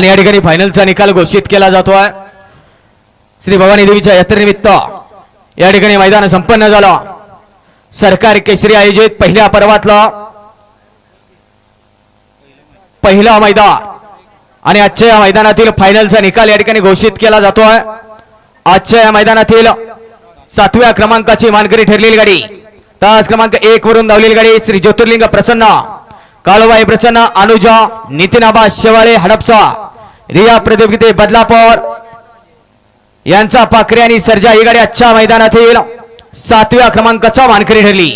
आणि या ठिकाणी फायनलचा निकाल घोषित केला जातो आहे श्री भवानी देवीच्या यात्रेनिमित्त या ठिकाणी मैदान संपन्न झालं. सरकार केसरी आयोजित पहिल्या पर्वातला पहिला मैदान. आणि आजच्या या मैदानातील फायनलचा निकाल या ठिकाणी घोषित केला जातो आहे आजच्या या मैदानातील सातव्या क्रमांकाची मानकरी ठरलेली गाडी. तास क्रमांक एक वरून धावलेली गाडी श्री ज्योतिर्लिंग प्रसन्न काळूबाई प्रसन्न अनुजा नितीन आबा शेवाळे हडपसा रिया प्रतियोगिते बदलापूर यांचा पाखरे आणि सर्जा ही गाडी आजच्या मैदानातील सातव्या क्रमांकाचा मानकरी ठरली.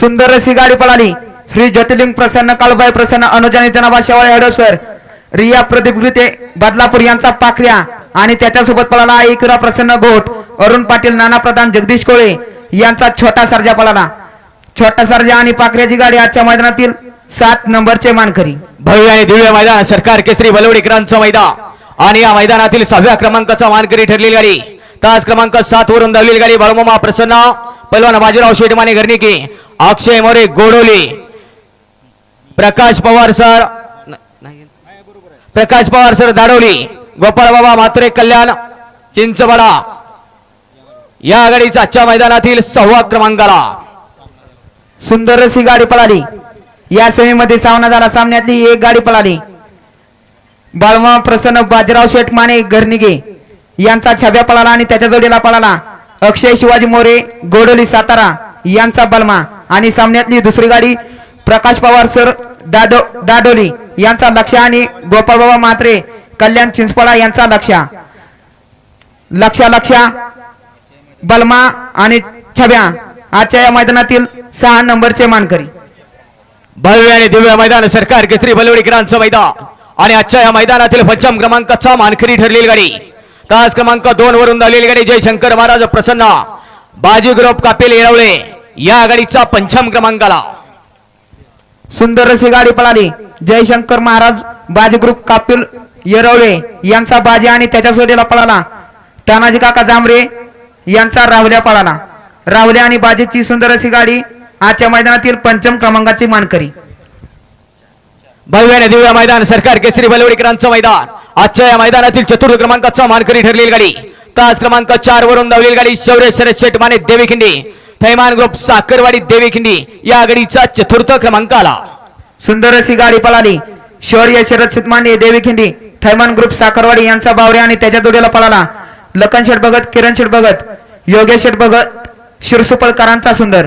सुंदर अशी गाडी पळाली. श्री ज्योतिर्लिंग प्रसन्न काळबाई प्रसन्न अनुजानी त्यांना शेवाळे हडपसर रिया प्रदीप गृते बदलापूर यांचा पाखऱ्या आणि त्याच्यासोबत पळाला एकरा प्रसन्न घोट अरुण पाटील नाना प्रधान जगदीश कोळे यांचा छोटा सर्जा पळाला. छोटा सर्जा आणि पाखऱ्याची गाडी आजच्या मैदानातील सात नंबरचे मानकरी. भव्य आणि दिव्य मैदान सरकार केसरी बलवडीकरांचं मैदान. आणि या मैदानातील सहाव्या क्रमांकाचा मानकरी ठरलेली गाडी. तास क्रमांक सात वरून धावलेली गाडी बाळमामा प्रसन्न पलवान बाजीराव शेटमाने घरणिके अक्षय मोरे गोडोली. प्रकाश पवार सर प्रकाश पवार सर दाडोली गोपाळ बाबा म्हात्रे कल्याण चिंचवडा या गाडीचा आजच्या मैदानातील सहावा क्रमांकाला. सुंदर अशी गाडी पळाली. या सेमीमध्ये सामना झाला. सामन्यातली एक गाडी पळाली. बाळमा प्रसन्न बाजीराव शेठ माने घरनिगे यांचा छब्या पळाला आणि त्याच्या जोडीला पळाला. अक्षय शिवाजी मोरे गोडोली सातारा यांचा बलमा. आणि सामन्यातली दुसरी गाडी प्रकाश पवार सर दाडो दाडोली यांचा लक्ष आणि गोपाळबाबा मात्रे कल्याण चिंचपडा यांचा लक्ष. लक्ष लक्ष. बलमा आणि छब्या. आजच्या या मैदानातील सहा नंबरचे मानकरी. भव्य आणि दिव्य मैदान सरकार केसरी बलवडीकरांचं मैदान. आणि आजच्या या मैदानातील पंचम क्रमांकाचा मानकरी ठरलेली गाडी. तास क्रमांक दोन वरून धावलेली गाडी जयशंकर महाराज प्रसन्न. बाजी ग्रुप कापेल येरवळे या गाडीचा पंचम क्रमांकाला. सुंदर अशी गाडी पळाली. जयशंकर महाराज बाजी ग्रुप कापिल येरवळे यांचा बाजी आणि त्याच्या सोडीला पळाला. तानाजी काका जांभरे यांचा राहुल्या पळाला. राहुल्या आणि बाजीची सुंदर अशी गाडी आजच्या मैदानातील पंचम क्रमांकाची मानकरी. भव्य आणि दिव्य मैदान सरकार केसरी बलवडीकरांचं मैदान. आजच्या या मैदानातील चतुर्थ क्रमांकाचा मानकरी ठरलेली गाडी. तास क्रमांक चार वरून धावलेली गाडी शौर्य शरद शेठ माने देवीखिंडी. थैमान ग्रुप साखरवाडी देवीखिंडी या गाडीचा चतुर्थ क्रमांक आला. सुंदर अशी गाडी पळाली. शौर्य शरद सिद्धमाने देवी खिंडी थैमान ग्रुप साखरवाडी यांचा बावरे आणि त्याच्या जोडीला पळाला. लखन शेठ भगत किरण शेठ भगत योगेश शेठ भगत शिरसुपळकरांचा सुंदर.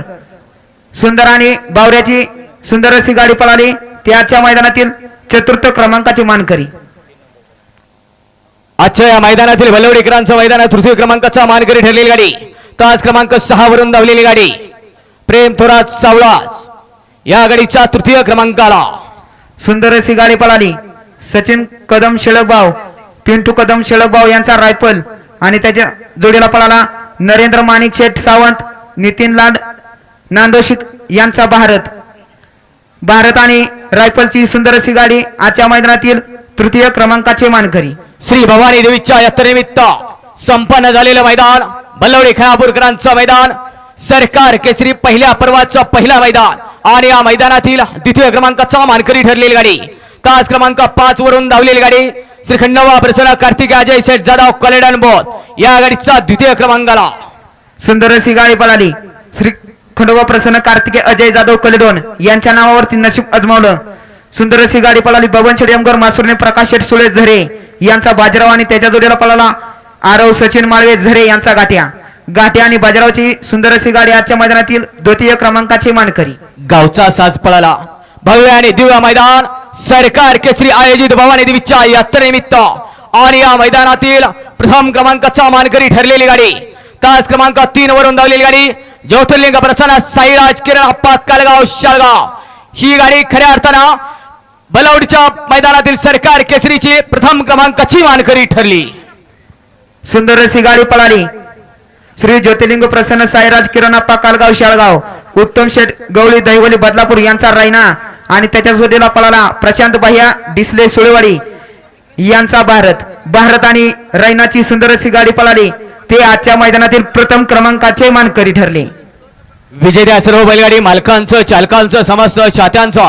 सुंदर आणि बावऱ्याची सुंदर अशी गाडी पळाली. त्याच्या मैदानातील चतुर्थ क्रमांकाची मानकरी. आजच्या या मैदानातील बलवडीकरांचं मैदान. तृतीय क्रमांकाचा मानकरी ठरलेली गाडी. तास क्रमांक सहा वरून धावलेली गाडी. प्रेम थोरात सावळाच या गाडीचा तृतीय क्रमांक आला सुंदर अशी गाडी पळाली. सचिन कदम शेळकबाव पिंटू कदम शेळकबाव यांचा रायफल आणि त्याच्या जोडीला पळाला नरेंद्र माणिक शेठ सावंत नितीन लाड नांदोशिक यांचा भारत. भारत आणि रायफलची सुंदर अशी गाडी आजच्या मैदानातील तृतीय क्रमांकाचे मानकरी. श्री भवानी देवीच्या यात्रेनिमित्त संपन्न झालेलं मैदान बल्लवडी खानापूरकरांचं मैदान सरकार केसरी पहिल्या पर्वाचं पहिला मैदान आणि या मैदानातील द्वितीय क्रमांकाचा मानकरी ठरलेली गाडी. तास क्रमांक पाच वरून धावलेली गाडी. श्री खंडोबा प्रसन्न कार्तिक अजय शेठ जाधव कलेडन बोध या गाडीचा द्वितीय क्रमांकाला. सुंदर अशी गाडी पळाली. श्री खंडोबा प्रसन्न कार्तिके अजय जाधव कलेडोन यांच्या नावावरती नशीब अजमावलं. सुंदर अशी गाडी पळाली. बबन शेडयमकर मासुरने प्रकाश शेठ सुळे झरे यांचा बाजीराव आणि त्याच्या जोडीला पळाला. आरव सचिन माळवे झरे यांचा गाठ्या. गाठ्या आणि बाजीरावची सुंदर अशी गाडी आजच्या मैदानातील द्वितीय क्रमांकाची मानकरी. गावचा साज पळाला. भव्य आणि दिव्य मैदान. सरकार केसरी आयोजित भवानी देवीच्या यात्रेनिमित्त. आणि या मैदानातील प्रथम क्रमांकाचा मानकरी ठरलेली गाडी. तास क्रमांक तीन वरून धावलेली गाडी. ज्योतिर्लिंग प्रसन्न साईराज किरण अप्पा कालगाव शाळगाव ही गाडी खऱ्या अर्थानं बलवडच्या मैदानातील सरकार केसरीची प्रथम क्रमांकाची मानकरी ठरली. सुंदर अशी गाडी पळाली श्री ज्योतिर्लिंग प्रसन्न साईराज किरणप्पा कालगाव शाळगाव उत्तम शेठ गवळी दहिवली बदलापूर यांचा रायना आणि त्याच्या जोडीला पळाला प्रशांत बाह्या डिसले सुळेवाडी यांचा भारत. भारत आणि रैनाची सुंदर अशी गाडी पळाली ते आजच्या मैदानातील प्रथम क्रमांकाचे मानकरी ठरले. विजेत्या सर्व बैलगाडी मालकांचं चालकांचं समस्त चाहत्यांचं